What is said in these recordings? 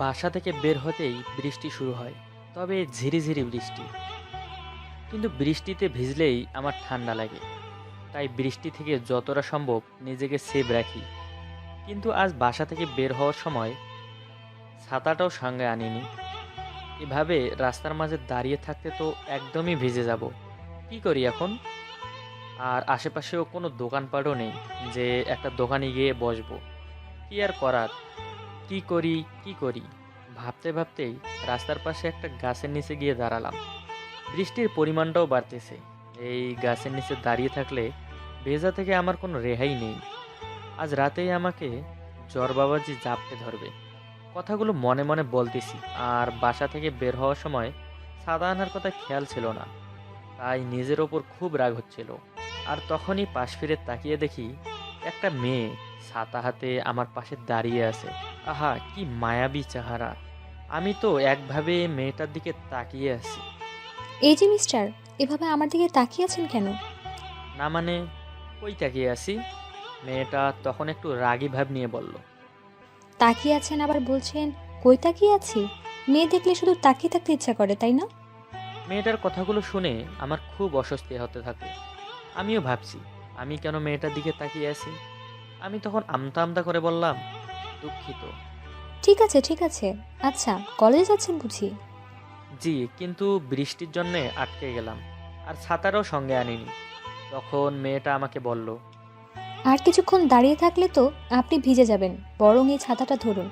বাসা থেকে বের হতেই বৃষ্টি শুরু হয়, তবে ঝিরিঝিরি বৃষ্টি। কিন্তু বৃষ্টিতে ভিজলেই আমার ঠান্ডা লাগে। তাই বৃষ্টি থেকে যতটা সম্ভব নিজেকে সেভ রাখি। কিন্তু আজ বাসা থেকে বের হওয়ার সময় ছাতাটাও সঙ্গে আনিনি। এভাবে রাস্তার মাঝে দাঁড়িয়ে থাকতে তো একদমই ভিজে যাব। কি করি এখন? আর আশেপাশেও কোনো দোকানপাটও নেই যে একটা দোকানে গিয়ে বসবো। কি আর করার? কি করি কি করি? ভাবতে ভাবতেই রাস্তার পাশে একটা গাছের নিচে গিয়ে দাঁড়ালাম। বৃষ্টির পরিমাণটাও বাড়তেছে। এই গাছের নিচে দাঁড়িয়ে থাকলে ভেজা থেকে আমার কোনো রেহাই নেই। আজ রাতেই আমাকে জ্বর বাবাজি জাপটে ধরবে। কথাগুলো মনে মনে বলতেছি, আর বাসা থেকে বের হওয়ার সময় সাদা আনার কথা খেয়াল ছিল না। তাই নিজের ওপর খুব রাগ হচ্ছিল। আর তখনই পাশ ফিরে তাকিয়ে দেখি একটা মেয়ে ছাতা হাতে আমার পাশে দাঁড়িয়ে আছে। আহা কি মায়াবী চেহারা। আমি তো একভাবে মেয়েটার দিকে তাকিয়ে আছি। এই যে মিস্টার এভাবে আমার দিকে তাকিয়ে আছেন কেন? না মানে কই তাকিয়ে আছি? মেয়েটা তখন একটু রাগী ভাব নিয়ে বলল। তাকিয়ে আছেন আবার বলছেন কই তাকিয়ে আছি? মেয়ে দেখলে শুধু তাকিয়ে থাকতে ইচ্ছা করে তাই না? মেয়েটার কথাগুলো শুনে আমার খুব অস্বস্তি হতে থাকে। আমিও ভাবছি আমি কেন মেয়েটার দিকে তাকিয়ে আছি? আমি তখন আমতা আমতা করে বললাম দুঃখিত। ঠিক আছে ঠিক আছে। আচ্ছা কলেজে যাচ্ছেন বুঝি? জি কিন্তু বৃষ্টির জন্যে আটকে গেলাম। আর ছাতারও সঙ্গে আনিনি। তখন মেয়েটা আমাকে বলল আর কিছুক্ষণ দাঁড়িয়ে থাকলে তো আপনি ভিজে যাবেন বরং এই ছাতাটা ধরুন।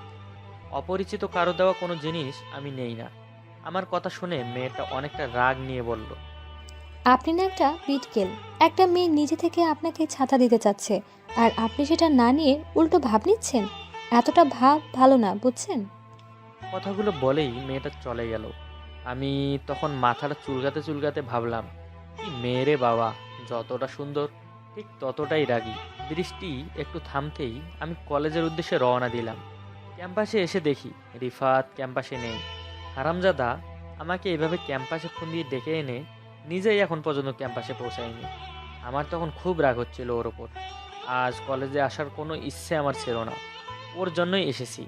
অপরিচিত কারও দেওয়া কোনো জিনিস আমি নেই না। আমার কথা শুনে মেয়েটা অনেকটা রাগ নিয়ে বলল আপনি না একটা পিটকেল। একটা মেয়ে নিজে থেকে আপনাকে ছাতা দিতে চাচ্ছে আর আপনি সেটা না নিয়ে উল্টো ভাব নিচ্ছেন? এতটা ভাব ভালো না, বুঝছেন? কথাগুলো বলেই মেয়েটা চলে গেল। আমি তখন মাথাটা চুলকাতে চুলকাতে ভাবলাম, কি মেয়েরে বাবা, যতটা সুন্দর, ঠিক ততটাই রাগী। বৃষ্টি একটু থামতেই আমি কলেজের উদ্দেশ্যে রওনা দিলাম। ক্যাম্পাসে এসে দেখি, রিফাত ক্যাম্পাসে নেই। হারামজাদা আমাকে এভাবে ক্যাম্পাসে ফোন দিয়ে ডেকে এনে নিজেই এখন পর্যন্ত ক্যাম্পাসে পৌঁছায়নি। আমার তখন খুব রাগ হচ্ছিল ওর ওপর। আজ কলেজে আসার কোনো ইচ্ছে আমার ছিল না। ওর জন্যই এসেছি।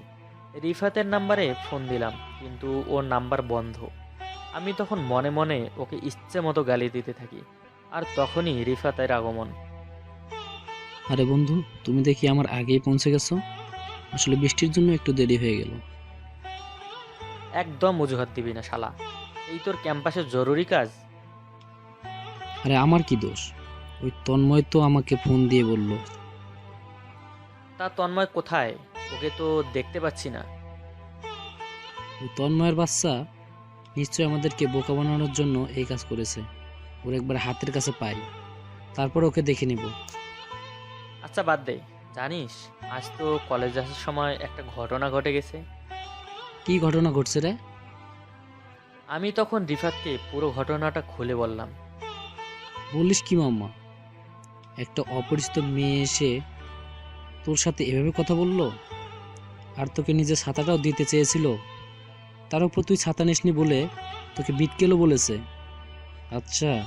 রিফাতের নাম্বারে ফোন দিলাম কিন্তু ওর নাম্বার বন্ধ। আমি তখন মনে মনে ওকে ইচ্ছে মতো গালি দিতে থাকি আর তখনই রিফাতের আগমন। আরে বন্ধু তুমি দেখি আমার আগেই পৌঁছে গেছো? আসলে বৃষ্টির জন্য একটু দেরি হয়ে গেল। একদম অজুহাত দিবি না শালা। এই তোর ক্যাম্পাসের জরুরি কাজ? আরে আমার কি দোষ? ওই তন্ময় তো আমাকে ফোন দিয়ে বলল। তা তন্ময় কোথায়? ওকে তো দেখতে পাচ্ছি না। ওই তন্ময়ের বাচ্চা নিশ্চয় আমাদেরকে বোকা বানানোর জন্য এই কাজ করেছে। ওর একবার হাতের কাছে পাই। তারপর ওকে দেখে নিব। আচ্ছা বাদ দে। জানিস আজ তো কলেজ আসার সময় একটা ঘটনা ঘটে গেছে। কি ঘটনা ঘটছে রে? আমি তখন রিফাতকে পুরো ঘটনাটা খুলে বললাম। বলিস কি মাম্মা? একটা অপরিচিত মেয়ে এসে তোর সাথে এভাবে কথা বলল? আর তোকে নিজের ছাতাটাও দিতে চেয়েছিল। তার উপর তুই ছাতা নিসনি বলে তোকে বিটকেলও বলেছে। আচ্ছা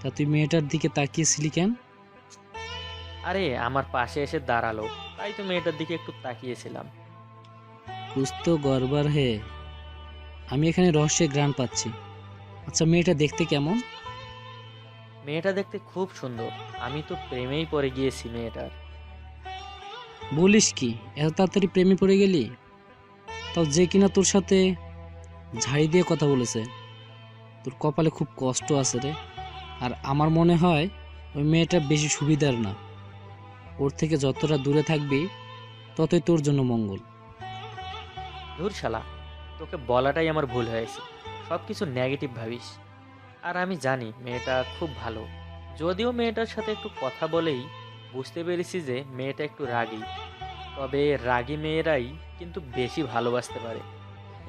তা তুই মেয়েটার দিকে তাকিয়েছিলি কেন? আরে আমার পাশে এসে দাঁড়াল। তাই তো মেয়েটার দিকে একটু তাকিয়েছিলাম। কুছ তো গড়বার হে। আমি এখানে রহস্যের গ্রান পাচ্ছি। আচ্ছা মেয়েটা দেখতে কেমন? মেয়েটা দেখতে খুব সুন্দর। আমি তো প্রেমেই পড়ে গিয়েছি মেয়েটার। বলিস কি, এত তাড়াতাড়ি প্রেমে পড়ে গেলি? তাও যে কিনা তোর সাথে ঝাড়ি দিয়ে কথা বলেছে। তোর কপালে খুব কষ্ট আছে রে। আর আমার মনে হয় ওই মেয়েটা বেশি সুবিধার না। ওর থেকে যতটা দূরে থাকবি, ততই তোর জন্য মঙ্গল। ধুর শালা, তোকে বলাটাই আমার ভুল হয়েছে সব কিছু নেগেটিভ ভাবিস। আর আমি জানি মেয়েটা খুব ভালো। যদিও মেয়েটার সাথে একটু কথা বলেই বুঝতে পেরেছি যে মেয়েটা একটু রাগী। তবে রাগী মেয়েরাই কিন্তু বেশি ভালোবাসতে পারে।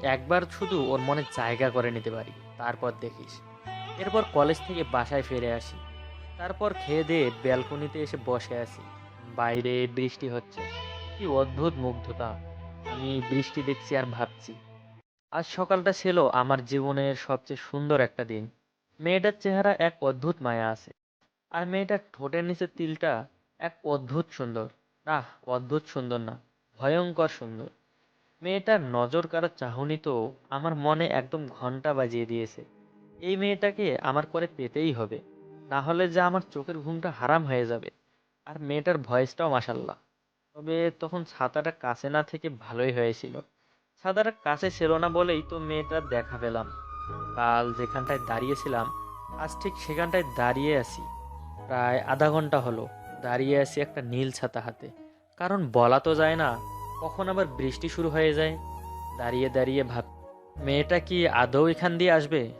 একবার শুধু ওর মনে জায়গা করে নিতে পারি, তারপর দেখিস। এরপর কলেজ থেকে বাসায় ফিরে আসি। তারপর খেয়ে দিয়ে ব্যালকনিতে এসে বসে আছি। বাইরে বৃষ্টি হচ্ছে। কি অদ্ভুত মুগ্ধতা। আমি বৃষ্টি দেখছি আর ভাবছি। আজ সকালটা ছিল আমার জীবনের সবচেয়ে সুন্দর একটা দিন। মেয়েটার চেহারা এক অদ্ভুত মায়া আছে। আর মেয়েটার ঠোঁটের নিচের তিলটা এক অদ্ভুত সুন্দর। না অদ্ভুত সুন্দর না, ভয়ঙ্কর সুন্দর। মেয়েটার নজর কাড়া চাহনি তো আমার মনে একদম ঘণ্টা বাজিয়ে দিয়েছে। এই মেয়েটাকে আমার করে পেতেই হবে, না হলে যে আমার চোখের ঘুমটা হারাম হয়ে যাবে। আর মেয়েটার ভয়েসটাও মাসাল্লাহ তবে তখন ছাতাটা কাছে না থেকে ভালোই হয়েছিল। ছাতাটা কাছে ছিল না বলেই তো মেয়েটার দেখা পেলাম। কাল যেখানটায় দাঁড়িয়েছিলাম, আজ ঠিক সেখানটায় দাঁড়িয়ে আছি। প্রায় আধা ঘণ্টা হলো। দাঁড়িয়ে আছি একটা নীল ছাতা হাতে। কারণ বলা তো যায় না, কখন আবার বৃষ্টি শুরু হয়ে যায়। দাঁড়িয়ে দাঁড়িয়ে ভাব মেয়েটা কি আদৌ এখান দিয়ে আসবে?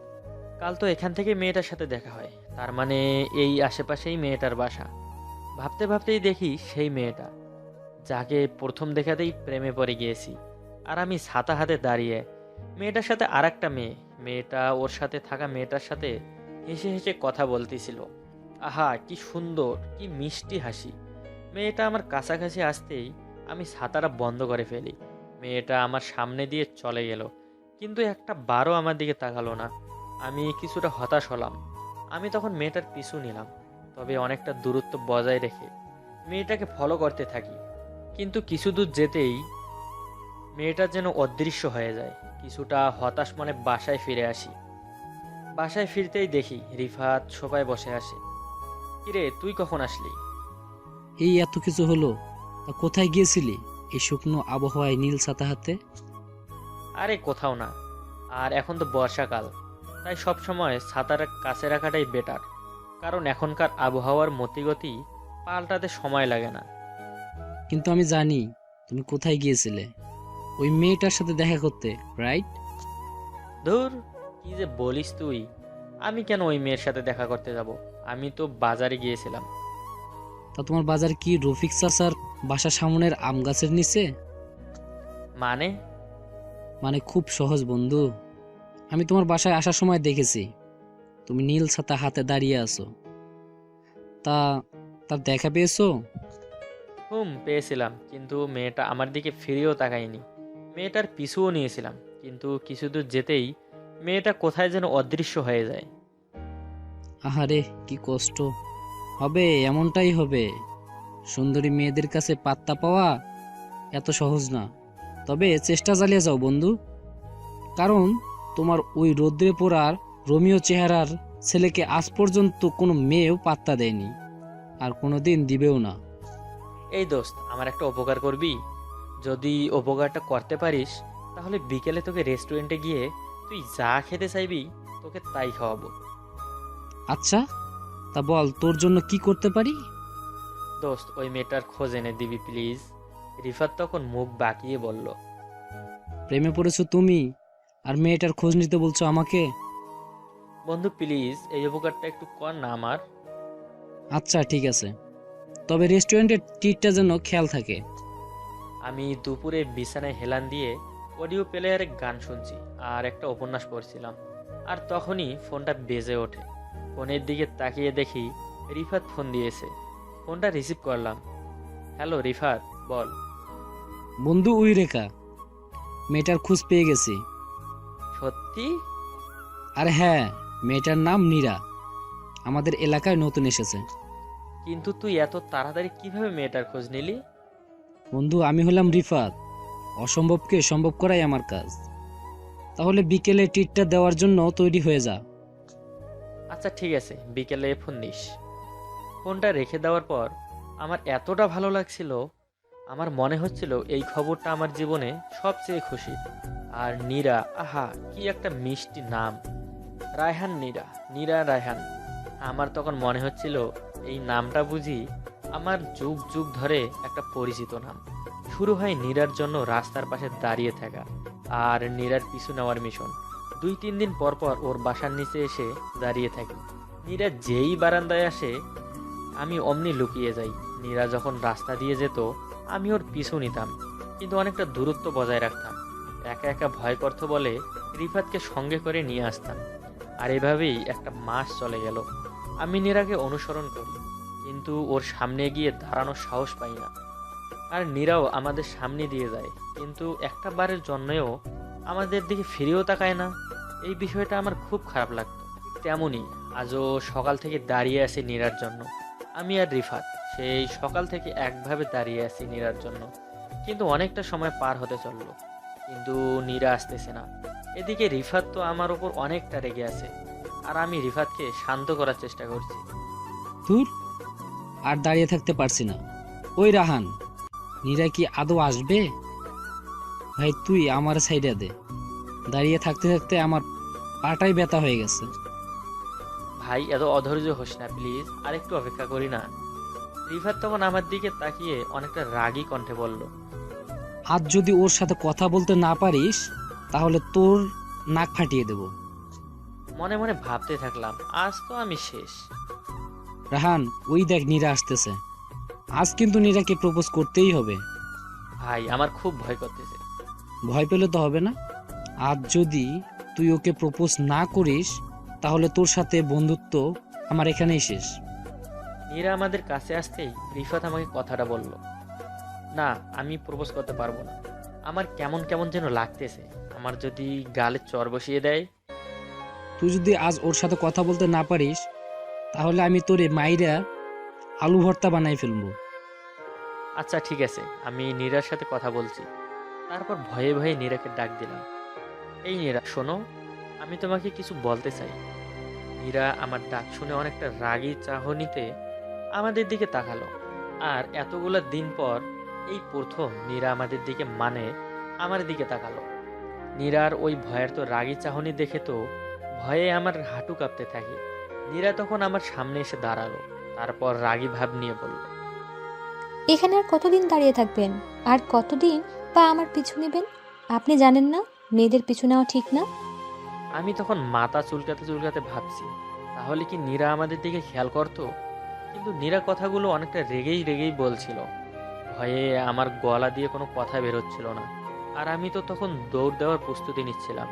কাল তো এখান থেকে মেয়েটার সাথে দেখা হয়। তার মানে এই আশেপাশেই মেয়েটার বাসা। ভাবতে ভাবতেই দেখি সেই মেয়েটা। যাকে প্রথম দেখাতেই প্রেমে পড়ে গিয়েছি। আর আমি ছাতা হাতে দাঁড়িয়ে, মেয়েটার সাথে আর একটা মেয়ে। মেয়েটা ওর সাথে থাকা মেয়েটার সাথে হেসে হেসে কথা বলতেছিল। আহা, কি সুন্দর, কি মিষ্টি হাসি। মেয়েটা আমার কাছাকাছি আসতেই আমি ছাতাটা বন্ধ করে ফেলি। মেয়েটা আমার সামনে দিয়ে চলে গেল, কিন্তু একটা বারও আমার দিকে তাকালো না। আমি কিছুটা হতাশ হলাম। আমি তখন মেয়েটার পিছু নিলাম, তবে অনেকটা দূরত্ব বজায় রেখে মেয়েটাকে ফলো করতে থাকি। কিন্তু কিছু দূর যেতেই মেয়েটা যেন অদৃশ্য হয়ে যায়, কিছুটা হতাশ মনে বাসায় ফিরে আসি। বাসায় ফিরতেই দেখি রিফাত সোফায় বসে আসে কিরে তুই কখন আসলি? এই এত কিছু হলো তা কোথায় গিয়েছিলি? এই শুকনো আবহাওয়ায় নীল ছাতা হাতে? আরে কোথাও না আর এখন তো বর্ষাকাল তাই সব সময় ছাতাটা কাছে রাখাটাই বেটার কারণ এখনকার আবহাওয়ার মতিগতি পাল্টাতে সময় লাগে না। কিন্তু আমি জানি তুমি কোথায় গিয়েছিলে ওই মেয়েটার সাথে দেখা করতে রাইট ধুর কি যে বলিস তুই। আমি কেন ওই মেয়ের সাথে দেখা করতে যাব? আমি তো বাজারে গিয়েছিলাম। তা তোমার বাজার কি রফিক চাচার বাসা সামনের আম গাছের নিচে? মানে? মানে খুব সহজ বন্ধু। আমি তোমার বাসায় আসার সময় দেখেছি। তুমি নীল ছাতা হাতে দাঁড়িয়ে আছো। তা তার দেখা পেয়েছ? হুম পেয়েছিলাম। কিন্তু মেয়েটা আমার দিকে ফিরেও তাকায়নি। মেয়েটার পিছুও নিয়েছিলাম। কিন্তু কিছু দূর যেতেই মেয়েটা কোথায় যেন অদৃশ্য হয়ে যায়। আহারে কি কষ্ট। হবে এমনটাই হবে। সুন্দরী মেয়েদের কাছে পাত্তা পাওয়া এত সহজ না। তবে চেষ্টা চালিয়ে যাও বন্ধু। কারণ তোমার ওই রৌদ্রে পোড়ার রোমিও চেহারার ছেলেকে আজ পর্যন্ত কোনো মেয়েও পাত্তা দেয়নি। আর কোনো দিন দিবেও না। এই দোস্ত আমার একটা উপকার করবি? যদি উপকারটা করতে পারিস তাহলে বিকেলে তোকে রেস্টুরেন্টে গিয়ে তুই যা খেতে চাইবি তোকে তাই খাওয়াবো। আচ্ছা তা বল তোর জন্য কি করতে পারি? দোস্ত ওই মেয়েটার খোঁজ এনে দিবি প্লিজ। রিফাত তখন মুখ বাঁকিয়ে বলল প্রেমে পড়েছো তুমি আর মেয়েটার খোঁজ নিতে বলছো আমাকে? বন্ধু প্লিজ এই উপকারটা একটু কর না আমার। আচ্ছা ঠিক আছে। তবে রেস্টুরেন্টের টিটটা যেন খেয়াল থাকে। আমি দুপুরে বিছানায় হেলান দিয়ে অডিও প্লেয়ারে গান শুনছি আর একটা উপন্যাস পড়ছিলাম। আর তখনই ফোনটা বেজে ওঠে। ফোনের দিকে তাকিয়ে দেখি রিফাত ফোন দিয়েছে। ফোনটা রিসিভ করলাম। হ্যালো রিফাত বল। বন্ধু উই রেখা মেয়েটার খোঁজ পেয়ে গেছি। সত্যি? আর হ্যাঁ মেয়েটার নাম নীরা। আমাদের এলাকায় নতুন এসেছে। কিন্তু তুই এত তাড়াতাড়ি কীভাবে মেয়েটার খোঁজ নিলি? বন্ধু আমি হলাম রিফাত। অসম্ভবকে সম্ভব করাই আমার কাজ। তাহলে বিকেলে টিটটা দেওয়ার জন্য তৈরি হয়ে যা। আচ্ছা ঠিক আছে। বিকেলে ফোন দিস। ফোনটা রেখে দেওয়ার পর আমার এতটা ভালো লাগছিল, আমার মনে হচ্ছিল এই খবরটা আমার জীবনে সবচেয়ে খুশি। আর নীরা, আহা, কি একটা মিষ্টি নাম। রায়হান নীরা নীরা রায়হান। আমার তখন মনে হচ্ছিল এই নামটা বুঝি আমার যুগ যুগ ধরে একটা পরিচিত নাম। শুরু হয় নীরার জন্য রাস্তার পাশে দাঁড়িয়ে থাকা আর নীরার পিছু নেওয়ার মিশন দুই তিন দিন পর পর ওর বাসার নিচে এসে দাঁড়িয়ে থাকি। নীরা যেই বারান্দায় আসে, আমি অমনি লুকিয়ে যাই। নীরা যখন রাস্তা দিয়ে যেত, আমি ওর পিছু নিতাম, কিন্তু অনেকটা দূরত্ব বজায় রাখতাম। একা একা ভয় করত বলে রিফাতকে সঙ্গে করে নিয়ে আসতাম। আর এভাবেই একটা মাস চলে গেল। আমি নীরাকে অনুসরণ করি, কিন্তু ওর সামনে গিয়ে দাঁড়ানোর সাহস পাই না। আর নীরাও আমাদের সামনে দিয়ে যায়। কিন্তু একটা বারের জন্যেও আমাদের দিকে ফিরেও তাকায় না। এই বিষয়টা আমার খুব খারাপ লাগতো। তেমনই আজও সকাল থেকে দাঁড়িয়ে আছি নীরার জন্য। আমি আর রিফাত সেই সকাল থেকে একভাবে দাঁড়িয়ে আছি নীরার জন্য। কিন্তু অনেকটা সময় পার হতে চলল। কিন্তু নীরা আসতেছে না। এদিকে রিফাত তো আমার ওপর অনেকটা রেগে আছে। আর আমি রিফাতকে শান্ত করার চেষ্টা করছি। দূর আর দাঁড়িয়ে থাকতে পারছি না। ওই রাহান নীরা কি আদৌ আসবে? ভাই তুই আমার সাইডে দে। দাঁড়িয়ে থাকতে থাকতে আমার পাটাই ব্যথা হয়ে গেছে। ভাই এত অধৈর্য হোস না প্লিজ। আর একটু অপেক্ষা করি না। রিফাত তখন আমার দিকে তাকিয়ে অনেকটা রাগী কণ্ঠে বলল আজ যদি ওর সাথে কথা বলতে না পারিস তাহলে তোর নাক ফাটিয়ে দেব। মনে মনে ভাবতে থাকলাম আজ তো আমি শেষ। রাহান ওই দেখ নীরা আসতেছে। আজ কিন্তু নীরাকে প্রপোজ করতেই হবে। ভাই আমার খুব ভয় করতেছে। ভয় পেলে তো হবে না। আজ যদি তুই ওকে প্রপোজ না করিস তাহলে তোর সাথে বন্ধুত্ব আমার এখানেই শেষ। নীরা আমাদের কাছে আসতেই রিফাত আমাকে কথাটা বলল। না আমি প্রপোজ করতে পারব না। আমার কেমন কেমন যেন লাগতেছে। আমার যদি গালে চর বসিয়ে দেয়। তুই যদি আজ ওর সাথে কথা বলতে না পারিস তাহলে আমি তোরে মাইরা আলু ভর্তা বানাই ফেলব। আচ্ছা ঠিক আছে। আমি নীরার সাথে কথা বলছি। তারপর ভয়ে ভয়ে নীরাকে ডাক দিলাম। এই নীরা, শোনো, আমি তোমাকে কিছু বলতে চাই। নীরা আমার ডাক শুনে অনেকটা রাগী চাহনিতে আমাদের দিকে তাকালো। আর এতগুলো দিন পর এই প্রথম নীরা আমাদের দিকে মানে আমার দিকে তাকালো। নীরার ওই ভয়ের তো রাগী চাহনি দেখে তো ভয়ে আমার হাঁটু কাঁপতে থাকে। নীরা তখন আমার সামনে এসে দাঁড়াল। তারপর রাগী ভাব নিয়ে বলল এখানে আর কতদিন দাঁড়িয়ে থাকবেন? আর কতদিন বা আমার পিছু নেবেন? আপনি জানেন না মেয়েদের পিছু নেওয়া ঠিক না? আমি তখন মাথা চুলকাতে চুলকাতে ভাবছি তাহলে কি নীরা আমাদের দিকে খেয়াল করতো? কিন্তু নীরা কথাগুলো অনেকটা রেগেই রেগেই বলছিল। ভয়ে আমার গলা দিয়ে কোনো কথা বেরোচ্ছিল না আর আমি তো তখন দৌড় দেওয়ার প্রস্তুতি নিচ্ছিলাম।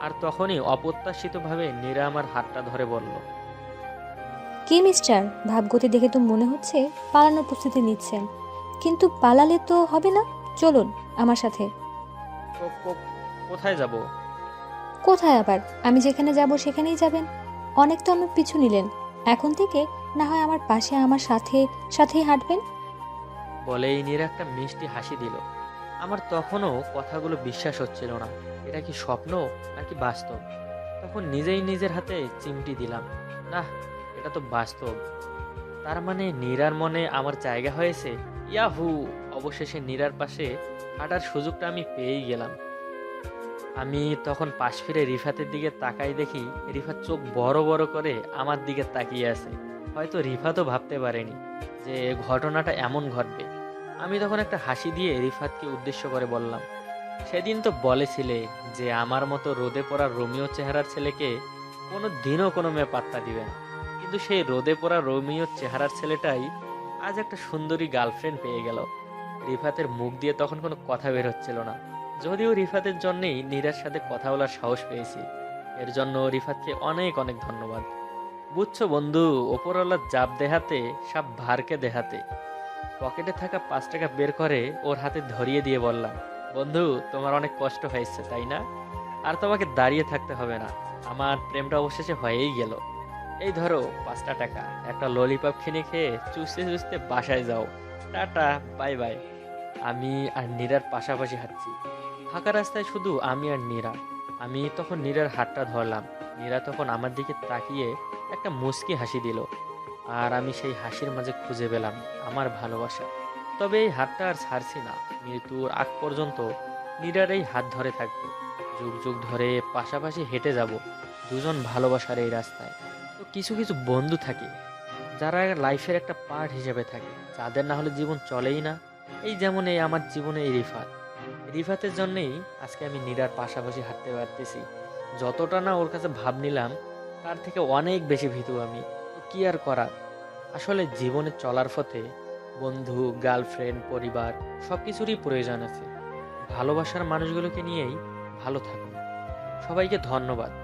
আর তখনই অপ্রত্যাশিতভাবে নীরা আমার হাতটা ধরে বলল কি মিস্টার? ভাবগতি দেখে তো মনে হচ্ছে পালানোর প্রস্তুতি নিচ্ছেন। কিন্তু পালালে তো হবে না? চলুন আমার সাথে। "কো- কো- কোথায় যাব? কোথায় আবার? আমি যেখানে যাব সেখানেই যাবেন। অনেক তো আমার পিছু নিলেন। এখন থেকে না হয় আমার পাশে আমার সাথে সাথেই হাঁটবেন? বলেই নীরা একটা মিষ্টি হাসি দিল। আমার তখনও কথাগুলো বিশ্বাস হচ্ছিল না। এটা কি স্বপ্ন নাকি বাস্তব? তখন নিজেই নিজের হাতে চিমটি দিলাম। না এটা তো বাস্তব। তার মানে নীরার মনে আমার জায়গা হয়েছে? ইয়াহু! অবশেষে নীরার পাশে হাঁটার সুযোগটা আমি পেয়েই গেলাম। আমি তখন পাশ ফিরে রিফাতের দিকে তাকাই দেখি রিফাত চোখ বড় বড় করে আমার দিকে তাকিয়ে আছে। হয়তো রিফাতও ভাবতে পারেনি যে ঘটনাটা এমন ঘটবে। আমি তখন একটা হাসি দিয়ে রিফাতকে উদ্দেশ্য করে বললাম, সেদিন তো বলেছিলে যে আমার মতো রোদে পড়া রোমিও চেহারার ছেলেকে কোনো দিনও কোনো মেয়ে পাত্তা দিবে না। কিন্তু সেই রোদে পড়া রোমিও চেহারার ছেলেটাই আজ একটা সুন্দরী গার্লফ্রেন্ড পেয়ে গেল। রিফাতের মুখ দিয়ে তখন কোনো কথা বের হচ্ছিল না। যদিও রিফাতের জন্যেই নীরার সাথে কথা বলার সাহস পেয়েছি। এর জন্য রিফাতকে অনেক অনেক ধন্যবাদ। বুঝছ বন্ধু ওপরওয়ালা জাপ দেহাতে সব ভারকে দেহাতে। পকেটে থাকা পাঁচ টাকা বের করে ওর হাতে ধরিয়ে দিয়ে বললাম, বন্ধু, তোমার অনেক কষ্ট হয়েছে, তাই না? আর তোমাকে দাঁড়িয়ে থাকতে হবে না। আমার প্রেমটা অবশেষে হয়েই গেল। এই ধরো, পাঁচটা টাকা। একটা ললিপপ কিনে খেয়ে চুষতে চুষতে বাসায় যাও। টাটা বাই বাই আমি আর নীরার পাশাপাশি হাঁটছি। ফাঁকা রাস্তায় শুধু আমি আর নীরা। আমি তখন নীরার হাতটা ধরলাম। নীরা তখন আমার দিকে তাকিয়ে একটা মুচকি হাসি দিল। আর আমি সেই হাসির মাঝে খুঁজে পেলাম আমার ভালোবাসা। তবে এই হাতটা আর ছাড়ছি না। মৃত্যুর আগ পর্যন্ত নীরার এই হাত ধরে থাকব। যুগ যুগ ধরে পাশাপাশি হেঁটে যাব। দুজন ভালোবাসার এই রাস্তায়। কিছু কিছু বন্ধু থাকে, যারা লাইফের একটা পার্ট হিসেবে থাকে, যাদের না হলে জীবন চলেই না। এই যেমন এই আমার জীবনে এই রিফাত। রিফাতের জন্যেই আজকে আমি নীরার পাশাপাশি হাঁটতে পারতেছি। যতটা না ওর কাছে ভাব নিলাম, তার থেকে অনেক বেশি ভীতু আমি। কি আর করার? আসলে জীবনে চলার পথে বন্ধু, গার্লফ্রেন্ড, পরিবার সব কিছুরই প্রয়োজন আছে। ভালোবাসার মানুষগুলোকে নিয়েই ভালো থাকুন। সবাইকে ধন্যবাদ।